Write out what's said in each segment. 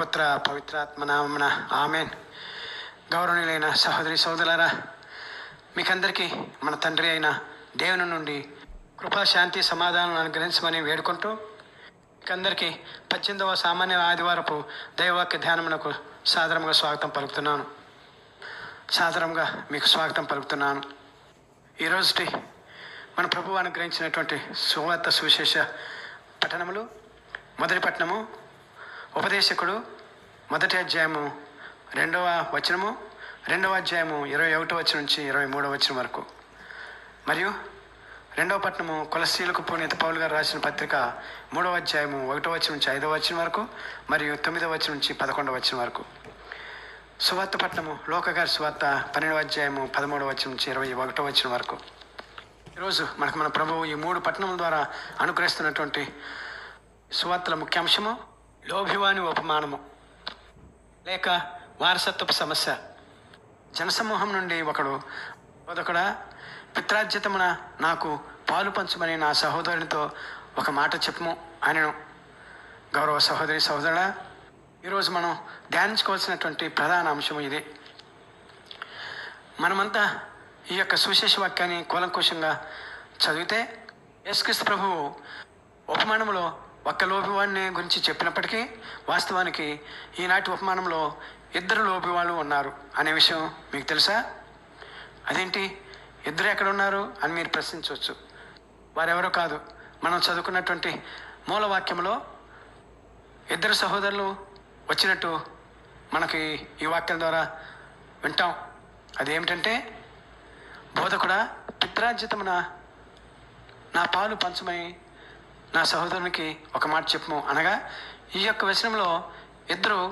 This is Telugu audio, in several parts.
పుత్ర పవిత్రాత్మ నామన ఆమెన్. గౌరవనీయులైన సహోదరి సోదరులారా మీకందరికీ మన తండ్రి అయిన దేవుని నుండి కృపా శాంతి సమాధానం అనుగ్రహించమని వేడుకుంటూ మీకందరికీ పద్దెనిమిదవ సామాన్య ఆదివారపు దైవవాక్య ధ్యానమునకు సాధారణంగా స్వాగతం పలుకుతున్నాను. సాధారణంగా మీకు స్వాగతం పలుకుతున్నాను. ఈరోజుటి మన ప్రభు అనుగ్రహించినటువంటి సువార్త సువిశేష పట్టణములు మొదటి పట్టణము ఉపదేశకుడు మొదటి అధ్యాయము రెండవ వచనము రెండవ అధ్యాయము ఇరవై ఒకటో వచనం నుంచి ఇరవై మూడవ వచనం వరకు. మరియు రెండవ పట్టణము కులశీలకు పునీత పౌల్ గారు రాసిన పత్రిక మూడవ అధ్యాయము ఒకటో వచనం నుంచి ఐదవ వచనం వరకు మరియు తొమ్మిదవ వచనం నుంచి పదకొండవ వచనం వరకు. సువార్త పట్టణము లోకగారి సువార్త పన్నెండవ అధ్యాయము పదమూడవ వచనం నుంచి ఇరవై ఒకటో వచనం వరకు. ఈరోజు మనకు మన ప్రభువు ఈ మూడు పట్టణముల ద్వారా అనుగ్రహిస్తున్నటువంటి సువార్తల ముఖ్యాంశము లోభివాని ఉపమానము. లేక వారసత్వపు సమస్య. జనసమూహం నుండి ఒకడు ఒకడ పిత్రార్జితమున నాకు పాలు పంచమని నా సహోదరునితో ఒక మాట చెప్పుము అనను గౌరవ సహోదరి సహోదరుడా ఈరోజు మనం ధ్యానించుకోవాల్సినటువంటి ప్రధాన అంశం ఇది. మనమంతా ఈ యొక్క సువిశేష వాక్యాన్ని కూలంకోశంగా చదివితే యేసుక్రీస్తు ప్రభువు ఉపమానములో ఒక్క లోబివాడిని గురించి చెప్పినప్పటికీ వాస్తవానికి ఈనాటి ఉపమానంలో ఇద్దరు లోబివాళ్ళు ఉన్నారు అనే విషయం మీకు తెలుసా? అదేంటి? ఇద్దరు ఎక్కడ ఉన్నారు అని మీరు ప్రశ్నించవచ్చు. వారెవరో కాదు. మనం చదువుకున్నటువంటి మూల వాక్యంలో ఇద్దరు సహోదరులు వచ్చినట్టు మనకి ఈ వాక్యం ద్వారా వింటాం. అదేమిటంటే బోధకుడా పిత్రార్జితమున నా పాలు పంచమై నా సహోదరునికి ఒక మాట చెప్పుము అనగా ఈ యొక్క విషయంలో ఇద్దరు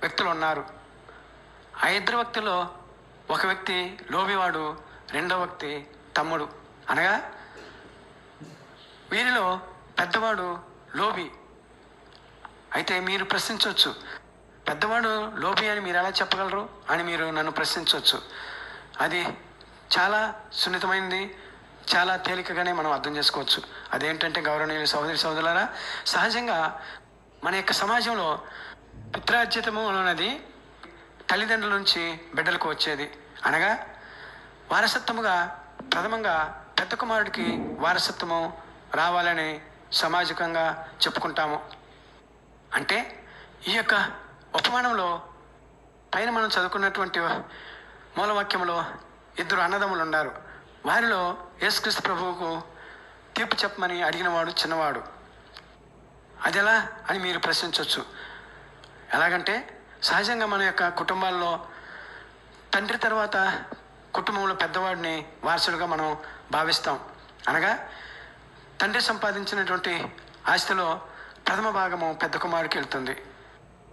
వ్యక్తులు ఉన్నారు. ఆ ఇద్దరు వ్యక్తుల్లో ఒక వ్యక్తి లోబివాడు రెండో వ్యక్తి తమ్ముడు. అనగా వీరిలో పెద్దవాడు లోబి. అయితే మీరు ప్రశ్నించవచ్చు పెద్దవాడు లోబి అని మీరు ఎలా చెప్పగలరు? అని మీరు నన్ను ప్రశ్నించవచ్చు. అది చాలా సున్నితమైనది చాలా తేలికగానే మనం అర్థం చేసుకోవచ్చు. అదేంటంటే గౌరవనీయులు సహోదరి సహోదరులారా సహజంగా మన యొక్క సమాజంలో పిత్రార్జితము అనేది తల్లిదండ్రుల నుంచి బిడ్డలకు వచ్చేది. అనగా వారసత్వముగా ప్రథమంగా పెద్ద కుమారుడికి వారసత్వము రావాలని సామాజికంగా చెప్పుకుంటాము. అంటే ఈ యొక్క ఉపమానంలో పైన మనం చదువుకున్నటువంటి మూలవాక్యంలో ఇద్దరు అన్నదమ్ములు ఉన్నారు. వారిలో యేసుక్రీస్తు ప్రభువుకు తీర్పు చెప్పమని అడిగినవాడు చిన్నవాడు. అది ఎలా అని మీరు ప్రశ్నించవచ్చు ఎలాగంటే సహజంగా మన యొక్క కుటుంబాల్లో తండ్రి తర్వాత కుటుంబంలో పెద్దవాడిని వారసుడిగా మనం భావిస్తాం. అనగా తండ్రి సంపాదించినటువంటి ఆస్తిలో ప్రథమ భాగము పెద్ద కుమారుడికి వెళ్తుంది.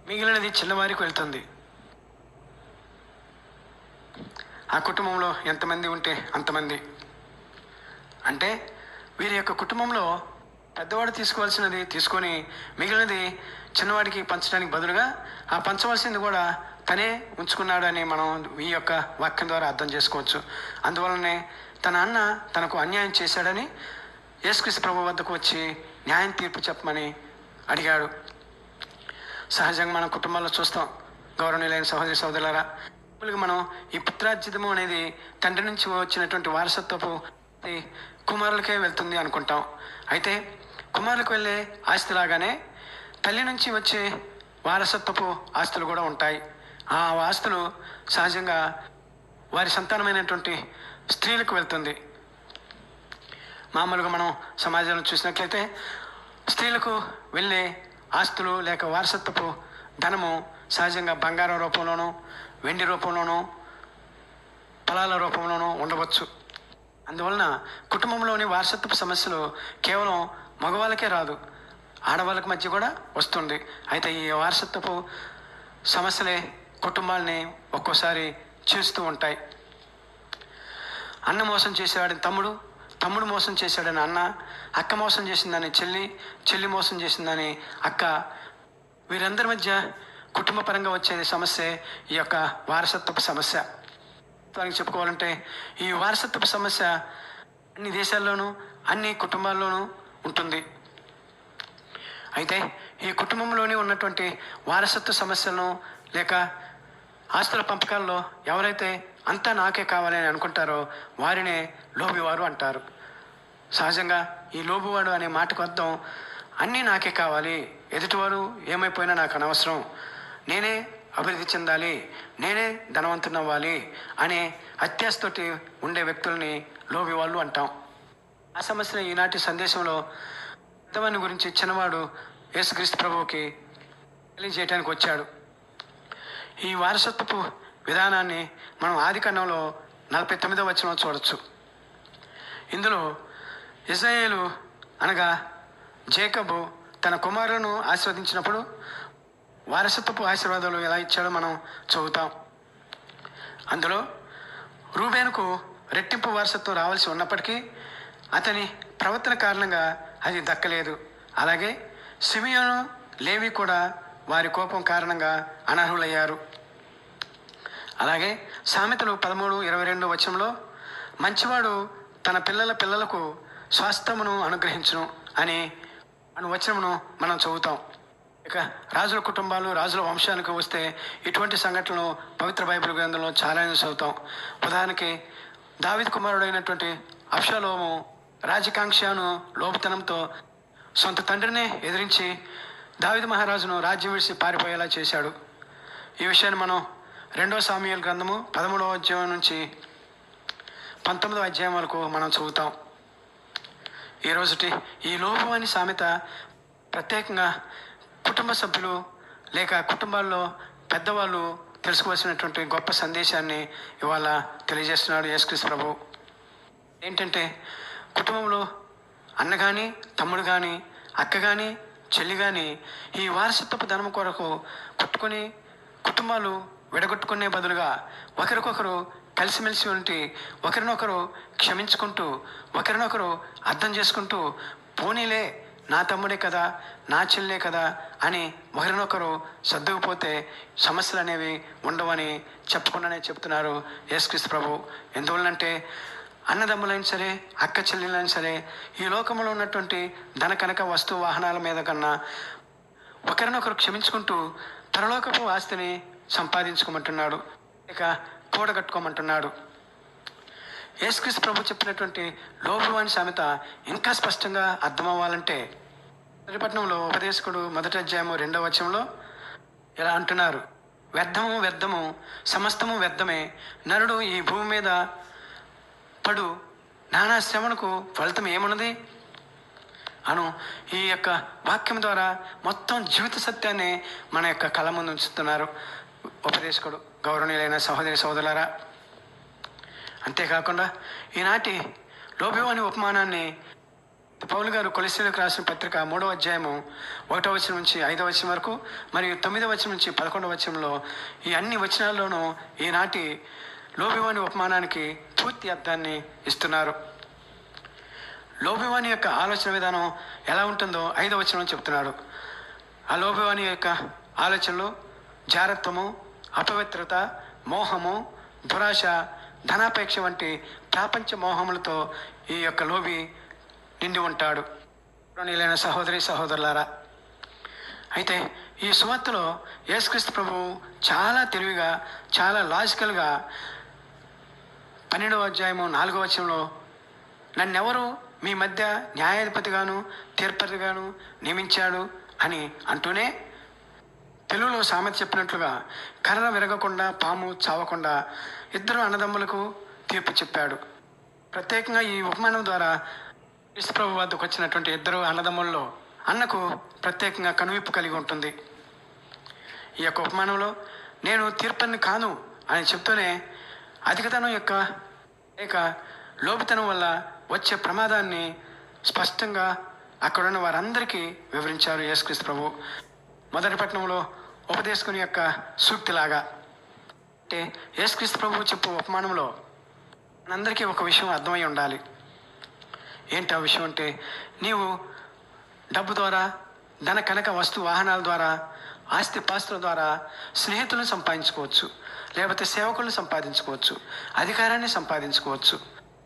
మిగిలినది చిన్నవారికి వెళ్తుంది. ఆ కుటుంబంలో ఎంతమంది ఉంటే అంతమంది? అంటే వీరి యొక్క కుటుంబంలో పెద్దవాడు తీసుకోవాల్సినది తీసుకొని మిగిలినది చిన్నవాడికి పంచడానికి బదులుగా ఆ పంచవలసింది కూడా తనే ఉంచుకున్నాడని మనం ఈ యొక్క వాక్యం ద్వారా అర్థం చేసుకోవచ్చు. అందువలనే తన అన్న తనకు అన్యాయం చేశాడని యేసుక్రీస్తు ప్రభు వద్దకు వచ్చి న్యాయం తీర్పు చెప్పమని అడిగాడు. సహజంగా మన కుటుంబాల్లో చూస్తాం. గౌరవనీయులైన సహోదరి సహోదరులారా మనం ఈ పుత్రార్జితము అనేది తండ్రి నుంచి వచ్చినటువంటి వారసత్వపు కుమారులకే వెళ్తుంది అనుకుంటాం. అయితే కుమారులకు వెళ్ళే ఆస్తి లాగానే తల్లి నుంచి వచ్చే వారసత్వపు ఆస్తులు కూడా ఉంటాయి. ఆ ఆస్తులు సహజంగా వారి సంతానమైనటువంటి స్త్రీలకు వెళ్తుంది. మామూలుగా మనం సమాజంలో చూసినట్లయితే స్త్రీలకు వెళ్ళే ఆస్తులు లేక వారసత్వపు ధనము సహజంగా బంగారం రూపంలోనూ వెండి రూపంలోనూ పొలాల రూపంలోనూ ఉండవచ్చు. అందువలన కుటుంబంలోని వారసత్వ సమస్యలు కేవలం మగవాళ్ళకే రాదు ఆడవాళ్ళకి మధ్య కూడా వస్తుంది. అయితే ఈ వారసత్వపు సమస్యలే కుటుంబాలని ఒక్కోసారి చేస్తూ ఉంటాయి. అన్న మోసం చేసేవాడిని తమ్ముడు తమ్ముడు మోసం చేశాడని అన్న అక్క మోసం చేసిందని చెల్లి చెల్లి మోసం చేసిందని అక్క వీరందరి మధ్య కుటుంబ పరంగా వచ్చే సమస్య ఈ యొక్క వారసత్వపు సమస్య. దానికి చెప్పుకోవాలంటే ఈ వారసత్వపు సమస్య అన్ని దేశాల్లోనూ అన్ని కుటుంబాల్లోనూ ఉంటుంది. అయితే ఈ కుటుంబంలోనే ఉన్నటువంటి వారసత్వ సమస్యలను లేక ఆస్తుల పంపకాల్లో ఎవరైతే అంతా నాకే కావాలని అనుకుంటారో వారినే లోబివారు అంటారు. సహజంగా ఈ లోబువాడు అనే మాటకు అర్థం అన్నీ నాకే కావాలి ఎదుటివారు ఏమైపోయినా నాకు అనవసరం. నేనే అభివృద్ధి చెందాలి. నేనే ధనవంతునవ్వాలి అనే అత్యాశతోటి ఉండే వ్యక్తుల్ని లోబి వాళ్ళు అంటాం. ఆ సమస్యను ఈనాటి సందేశంలో పెద్దవాని గురించి చిన్నవాడు యేసుక్రీస్తు ప్రభువుకి తెలియజేయడానికి వచ్చాడు. ఈ వారసత్వపు విధానాన్ని మనం ఆది కాండంలో నలభై తొమ్మిదో వచనం చూడొచ్చు. ఇందులో ఇజ్రాయేలు అనగా జేకబు తన కుమారులను ఆశీర్వదించినప్పుడు వారసత్వపు ఆశీర్వాదాలు ఎలా ఇచ్చాడో మనం చదువుతాం. అందులో రూబేనుకు రెట్టింపు వారసత్వం రావాల్సి ఉన్నప్పటికీ అతని ప్రవర్తన కారణంగా అది దక్కలేదు. అలాగే సిమియోను లేవి కూడా వారి కోపం కారణంగా అనర్హులయ్యారు. అలాగే సామెతలు పదమూడు ఇరవై రెండు వచనంలో మంచివాడు తన పిల్లల పిల్లలకు స్వాస్థమును అనుగ్రహించును అని అని వచనమును మనం చదువుతాం. ఇక రాజుల కుటుంబాలు రాజుల వంశానికి వస్తే ఇటువంటి సంఘటనలు పవిత్ర బైబిల్ గ్రంథంలో చాలానే చదువుతాం. ఉదాహరణకి దావిద్ కుమారుడైనటువంటి అప్షలోము రాజకాంక్షను లోపుతనంతో సొంత తండ్రిని ఎదిరించి దావిద్ మహారాజును రాజ్యం విడిచి పారిపోయేలా చేశాడు. ఈ విషయాన్ని మనం రెండో సామ్యుల గ్రంథము పదమూడవ అధ్యాయం నుంచి పంతొమ్మిదవ అధ్యాయం వరకు మనం చదువుతాం. ఈ రోజుటి ఈ లోపం అని సామెత ప్రత్యేకంగా కుటుంబ సభ్యులు లేక కుటుంబాల్లో పెద్దవాళ్ళు తెలుసుకోవాల్సినటువంటి గొప్ప సందేశాన్ని ఇవాళ తెలియజేస్తున్నాడు యేసుక్రీస్తు ప్రభు. ఏంటంటే కుటుంబంలో అన్న కానీ తమ్ముడు కానీ అక్క కానీ చెల్లి కానీ ఈ వారసత్వపు ధనం కొరకు కొట్టుకొని కుటుంబాలు విడగొట్టుకునే బదులుగా ఒకరికొకరు కలిసిమెలిసి ఉంటే ఒకరినొకరు క్షమించుకుంటూ ఒకరినొకరు అర్థం చేసుకుంటూ పోనీలే నా తమ్ముడే కదా నా చెల్లే కదా అని ఒకరినొకరు సర్దుకుపోతే సమస్యలు అనేవి ఉండవని చెప్పకుండానే చెప్తున్నారు యేసుక్రీస్తు ప్రభు. ఎందువల్లంటే అన్నదమ్ములైనా సరే అక్క చెల్లెలైనా సరే ఈ లోకంలో ఉన్నటువంటి ధన కనక వస్తు వాహనాల మీద కన్నా ఒకరినొకరు క్షమించుకుంటూ తరలోకపు ఆస్తిని సంపాదించుకోమంటున్నాడు. ఇక కూడగట్టుకోమంటున్నాడు. యేసుక్రీస్తు ప్రభు చెప్పినటువంటి లోభవాణి సామెత ఇంకా స్పష్టంగా అర్థమవ్వాలంటే హరిపట్నంలో ఉపదేశకుడు మొదటి అధ్యాయము రెండవ వచనంలో ఇలా అంటున్నారు. వ్యర్థము వ్యర్థము సమస్తము వ్యర్థమే నరుడు ఈ భూమి మీద పడు నానా శ్రమణకు ఫలితం ఏమున్నది? అను ఈ యొక్క వాక్యం ద్వారా మొత్తం జీవిత సత్యాన్ని మన యొక్క కళ ముందు ఉంచుతున్నారు ఉపదేశకుడు. గౌరవనీయులైన సహోదరి సోదరులారా అంతేకాకుండా ఈనాటి లోభివాని ఉపమానాన్ని పౌలు గారు కొలిసీలకు రాసిన పత్రిక మూడవ అధ్యాయము ఒకటో వచనం నుంచి ఐదవ వచనం వరకు మరియు తొమ్మిదవ వచనం నుంచి పదకొండవ వచనంలో ఈ అన్ని వచనాల్లోనూ ఈనాటి లోభివాణి ఉపమానానికి పూర్తి అర్థాన్ని ఇస్తున్నారు. లోభివాణి యొక్క ఆలోచన విధానం ఎలా ఉంటుందో ఐదవ వచనం చెప్తున్నాడు. ఆ లోభివాణి యొక్క ఆలోచనలు జారత్వము అపవిత్రత మోహము దురాశ ధనాపేక్ష వంటి ప్రాపంచ మోహములతో ఈ యొక్క లోభి నిండి ఉంటాడు. నీలైన సహోదరి సహోదరులారా అయితే ఈ సువార్తలో యేసుక్రీస్తు ప్రభు చాలా తెలివిగా చాలా లాజికల్గా పన్నెండవ అధ్యాయము నాలుగవ వచనంలో నన్నెవరు మీ మధ్య న్యాయాధిపతిగాను తీర్పతిగాను నియమించాడు? అని అంటూనే తెలుగులో సామెత చెప్పినట్లుగా కర్ర విరగకుండా పాము చావకుండా ఇద్దరు అన్నదమ్ములకు తీర్పు చెప్పాడు. ప్రత్యేకంగా ఈ ఉపమానం ద్వారా విశ్వప్రభు వద్దకు వచ్చినటువంటి ఇద్దరు అన్నదమ్ముల్లో అన్నకు ప్రత్యేకంగా కనువిప్పు కలిగి ఉంటుంది. ఈ యొక్క ఉపమానంలో నేను తీర్పని కాను అని చెప్తూనే అధికతనం యొక్క లేక లోపుతనం వల్ల వచ్చే ప్రమాదాన్ని స్పష్టంగా అక్కడున్న వారందరికీ వివరించారు యేసుక్రీస్తు ప్రభు. మొదటి పట్టణంలో ఉపదేశకుని యొక్క సూక్తిలాగా. అంటే యేసుక్రీస్తు ప్రభువు చెప్పు ఉపమానంలో మనందరికీ ఒక విషయం అర్థమై ఉండాలి. ఏంటి ఆ విషయం అంటే నీవు డబ్బు ద్వారా ధన కనక వస్తు వాహనాల ద్వారా ఆస్తి పాస్తుల ద్వారా స్నేహితులను సంపాదించుకోవచ్చు. లేకపోతే సేవకులను సంపాదించుకోవచ్చు. అధికారాన్ని సంపాదించుకోవచ్చు.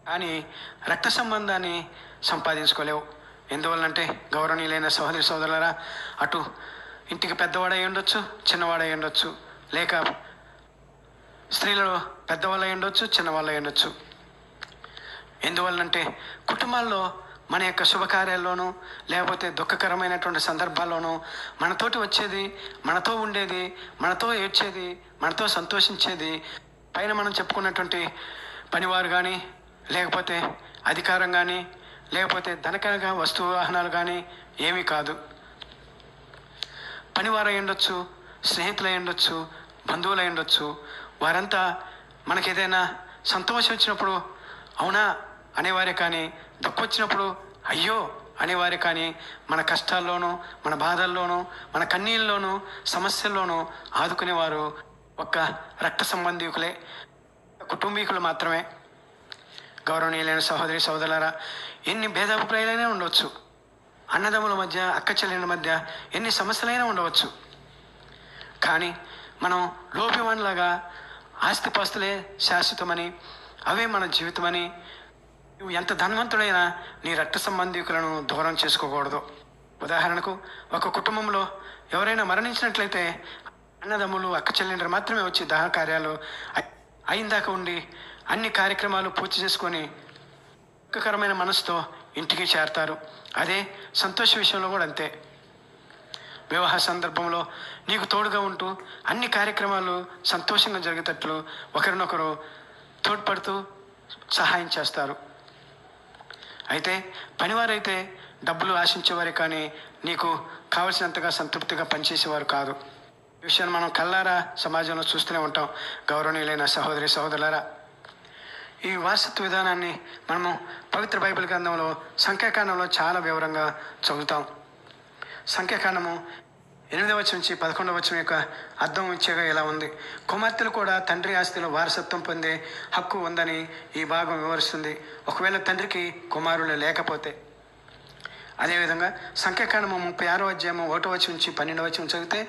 కానీ రక్త సంబంధాన్ని సంపాదించుకోలేవు. ఎందువల్లంటే గౌరవనీయులైన సహోదరి సోదరులరా అటు ఇంటికి పెద్దవాడై ఉండొచ్చు చిన్నవాడై ఉండొచ్చు. లేక స్త్రీలలో పెద్దవాళ్ళు అయి ఉండొచ్చు చిన్నవాళ్ళు అయి ఉండొచ్చు. ఎందువల్లంటే కుటుంబాల్లో మన యొక్క శుభకార్యాల్లోనూ లేకపోతే దుఃఖకరమైనటువంటి సందర్భాల్లోనూ మనతోటి వచ్చేది మనతో ఉండేది మనతో ఏడ్చేది మనతో సంతోషించేది పైన మనం చెప్పుకున్నటువంటి పనివారు కానీ లేకపోతే అధికారం కానీ లేకపోతే ధనకనక వస్తు వాహనాలు కానీ ఏమీ కాదు. పనివారై ఉండొచ్చు స్నేహితులు ఉండొచ్చు బంధువులు ఉండొచ్చు. వారంతా మనకి ఏదైనా సంతోషం వచ్చినప్పుడు అవునా అనేవారే కానీ దుఃఖం వచ్చినప్పుడు అయ్యో అనేవారే కానీ మన కష్టాల్లోనూ మన బాధల్లోనూ మన కన్నీళ్ళలోనూ సమస్యల్లోనూ ఆదుకునేవారు ఒక్క రక్త సంబంధికులే కుటుంబీకులు మాత్రమే. గౌరవనీయులైన సహోదరి సహోదరులారా ఎన్ని భేదాభిప్రాయాలైనా ఉండవచ్చు అన్నదమ్ముల మధ్య అక్క చెల్లెల మధ్య ఎన్ని సమస్యలైనా ఉండవచ్చు. కానీ మనం లోపివాణిలాగా ఆస్తిపాస్తులే శాశ్వతమని అవే మన జీవితమని నువ్వు ఎంత ధనవంతుడైనా నీ రక్త సంబంధికులను దూరం చేసుకోకూడదు. ఉదాహరణకు ఒక కుటుంబంలో ఎవరైనా మరణించినట్లయితే అన్నదమ్ములు అక్క చెల్లెండ్రు మాత్రమే వచ్చి దహన కార్యాలు అయిందాక ఉండి అన్ని కార్యక్రమాలు పూర్తి చేసుకొని దుఃఖకరమైన మనసుతో ఇంటికి చేరతారు. అదే సంతోష విషయంలో కూడా అంతే. వివాహ సందర్భంలో నీకు తోడుగా ఉంటూ అన్ని కార్యక్రమాలు సంతోషంగా జరిగేటట్లు ఒకరినొకరు తోడ్పడుతూ సహాయం చేస్తారు. అయితే పనివారైతే డబ్బులు ఆశించేవారే కానీ నీకు కావలసినంతగా సంతృప్తిగా పనిచేసేవారు కాదు. ఈ విషయాన్ని మనం కల్లారా సమాజంలో చూస్తూనే ఉంటాం. గౌరవనీయులైన సహోదరి సహోదరులారా ఈ వారసత్వ విధానాన్ని మనము పవిత్ర బైబిల్ గ్రంథంలో సంఖ్యాకాండంలో చాలా వివరంగా చదువుతాం. సంఖ్యాకాండము ఎనిమిదవ వచ్చి నుంచి పదకొండవ వచ్చిన యొక్క అర్థం వచ్చేగా ఇలా ఉంది. కుమార్తెలు కూడా తండ్రి ఆస్తిలో వారసత్వం పొందే హక్కు ఉందని ఈ భాగం వివరిస్తుంది. ఒకవేళ తండ్రికి కుమారులు లేకపోతే అదేవిధంగా సంఖ్యాకాండము ముప్పై ఆరో అధ్యాయము ఒకటో వచ్చి నుంచి పన్నెండవ వచ్చి చదివితే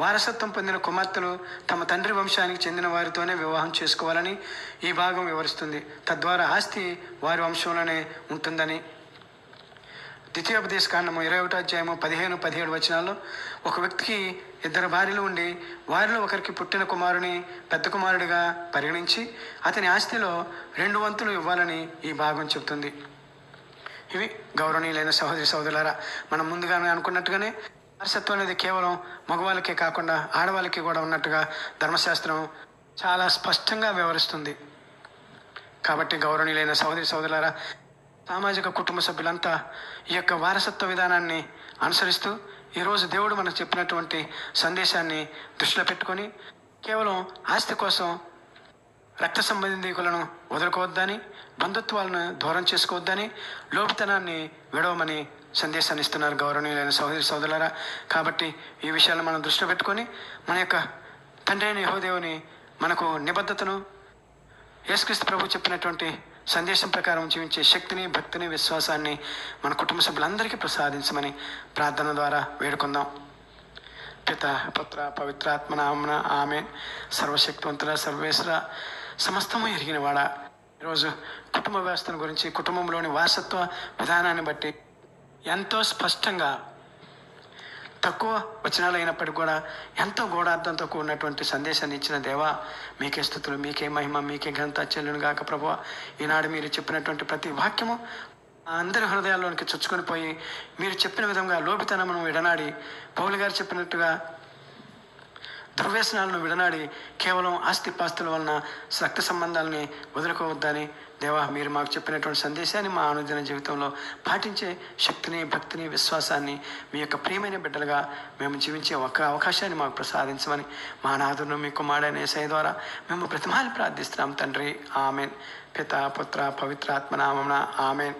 వారసత్వం పొందిన కుమార్తెలు తమ తండ్రి వంశానికి చెందిన వారితోనే వివాహం చేసుకోవాలని ఈ భాగం వివరిస్తుంది. తద్వారా ఆస్తి వారి వంశంలోనే ఉంటుందని. ద్వితీయోపదేశ కాండము ఇరవై ఒకటో అధ్యాయము పదిహేను పదిహేడు వచనాల్లో ఒక వ్యక్తికి ఇద్దరు భార్యలు ఉండి వారిలో ఒకరికి పుట్టిన కుమారుని పెద్ద కుమారుడిగా పరిగణించి అతని ఆస్తిలో రెండు వంతులు ఇవ్వాలని ఈ భాగం చెబుతుంది. ఇవి గౌరవనీయులైన సహోదరి సహోదరులారా మనం ముందుగానే అనుకున్నట్టుగానే వారసత్వం అనేది కేవలం మగవాళ్ళకే కాకుండా ఆడవాళ్ళకి కూడా ఉన్నట్టుగా ధర్మశాస్త్రం చాలా స్పష్టంగా వివరిస్తుంది. కాబట్టి గౌరవనీయులైన సహోదరి సహోదరులారా సామాజిక కుటుంబ సభ్యులంతా ఈ యొక్క వారసత్వ విధానాన్ని అనుసరిస్తూ ఈరోజు దేవుడు మనకు చెప్పినటువంటి సందేశాన్ని దృష్టిలో పెట్టుకొని కేవలం ఆస్తి కోసం రక్త సంబంధికులను వదులుకోవద్దని బంధుత్వాలను దూరం చేసుకోవద్దని లోపుతనాన్ని విడవమని సందేశాన్ని ఇస్తున్నారు గౌరవనీయులైన సహోదరి సోదరులారా. కాబట్టి ఈ విషయాలను మనం దృష్టిలో పెట్టుకొని మన యొక్క తండ్రి అయిన యహోదేవుని మనకు నిబద్ధతను యేసుక్రీస్తు ప్రభు చెప్పినటువంటి సందేశం ప్రకారం జీవించే శక్తిని భక్తిని విశ్వాసాన్ని మన కుటుంబ సభ్యులందరికీ ప్రసాదించమని ప్రార్థన ద్వారా వేడుకుందాం. పిత పుత్ర పవిత్రాత్మ నామన ఆమె సర్వశక్తివంతుల సర్వేశ్వర సమస్తము ఎరిగినవాడా? ఈరోజు కుటుంబ వ్యవస్థను గురించి కుటుంబంలోని వారసత్వ విధానాన్ని బట్టి ఎంతో స్పష్టంగా తక్కువ వచనాలు అయినప్పటికీ కూడా ఎంతో గూఢార్థంతో కూడినటువంటి సందేశాన్ని ఇచ్చిన దేవా మీకే స్థుతులు మీకే మహిమ మీకే ఘనత చెల్లును గాక ప్రభు ఈనాడు మీరు చెప్పినటువంటి ప్రతి వాక్యము ఆ అందరి హృదయాల్లోనికి చొచ్చుకొని పోయి మీరు చెప్పిన విధంగా లోపితనమును విడనాడి పౌలు గారు చెప్పినట్టుగా దుర్వ్యసనాలను విడనాడి కేవలం ఆస్తిపాస్తుల వలన రక్త సంబంధాలని వదులుకోవద్దని దేవా మీరు మాకు చెప్పినటువంటి సందేశాన్ని మా అనుదిన జీవితంలో పాటించే శక్తిని భక్తిని విశ్వాసాన్ని మీ యొక్క ప్రియమైన బిడ్డలుగా మేము జీవించే ఒక అవకాశాన్ని మాకు ప్రసాదించమని మా నాదును మీ కుమారుడైన ఏసై ద్వారా మేము ప్రతిమాలు ప్రార్థిస్తున్నాం తండ్రి. ఆమెన్. పిత పుత్ర పవిత్రాత్మనామమున ఆమెన్.